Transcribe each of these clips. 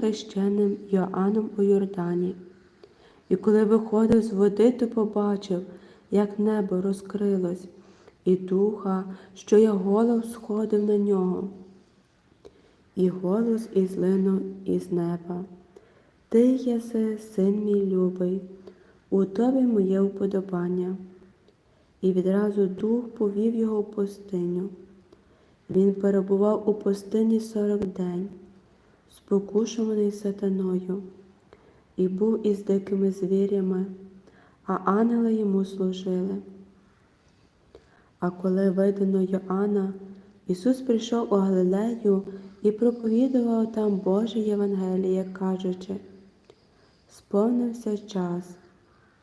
хрещеним Йоанном у Йордані. І коли виходив з води, то побачив, як небо розкрилось, і духа, що як голов сходив на нього. І голос ізлинув із неба. Ти єси, син мій любий, у тобі моє уподобання. І відразу дух повів його в пустиню. Він перебував у пустині сорок день, спокушуваний сатаною, і був із дикими звірями, а ангели йому служили. А коли видано Йоанна, Ісус прийшов у Галилею і проповідував там Боже Євангеліє, кажучи, сповнився час,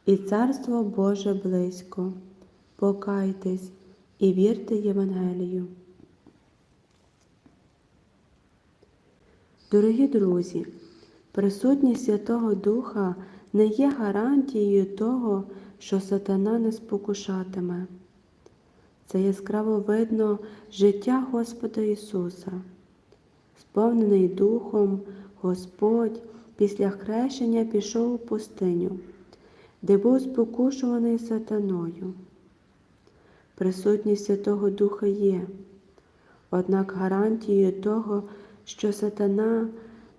і Царство Боже близько. Покайтесь і вірте Євангелію. Дорогі друзі, присутність Святого Духа не є гарантією того, що сатана не спокушатиме. Це яскраво видно життя Господа Ісуса. Сповнений Духом, Господь після хрещення пішов у пустиню, де був спокушуваний сатаною. Присутність Святого Духа є, однак гарантією того, що сатана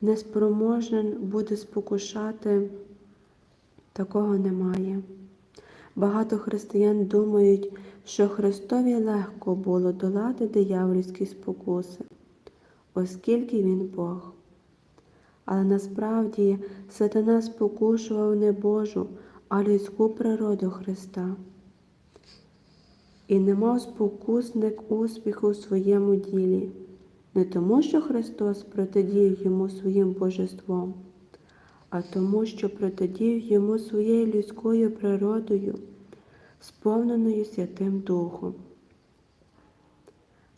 неспроможен буде спокушати, такого немає. Багато християн думають, що Христові легко було долати диявольські спокуси, оскільки Він Бог. Але насправді сатана спокушував не Божу, а людську природу Христа. І не мав спокусник успіху в своєму ділі, не тому, що Христос протидіяв йому своїм божеством, а тому, що протидіяв йому своєю людською природою, сповненою Святим Духом.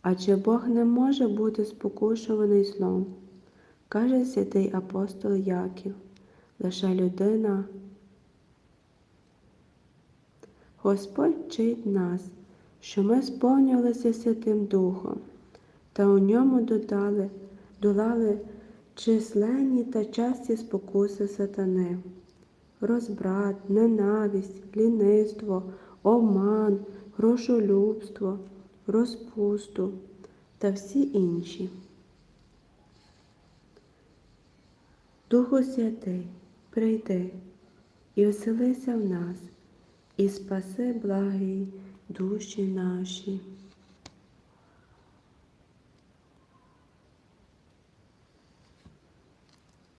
Адже Бог не може бути спокушуваний злом, каже святий апостол Яків, лише людина. Господь вчить нас, що ми сповнювалися Святим Духом, та у ньому додали, долали численні та часті спокуси сатани, розбрат, ненависть, ліництво, обман, грошолюбство, розпусту та всі інші. Духу Святий, прийди і оселися в нас, і спаси благі душі наші.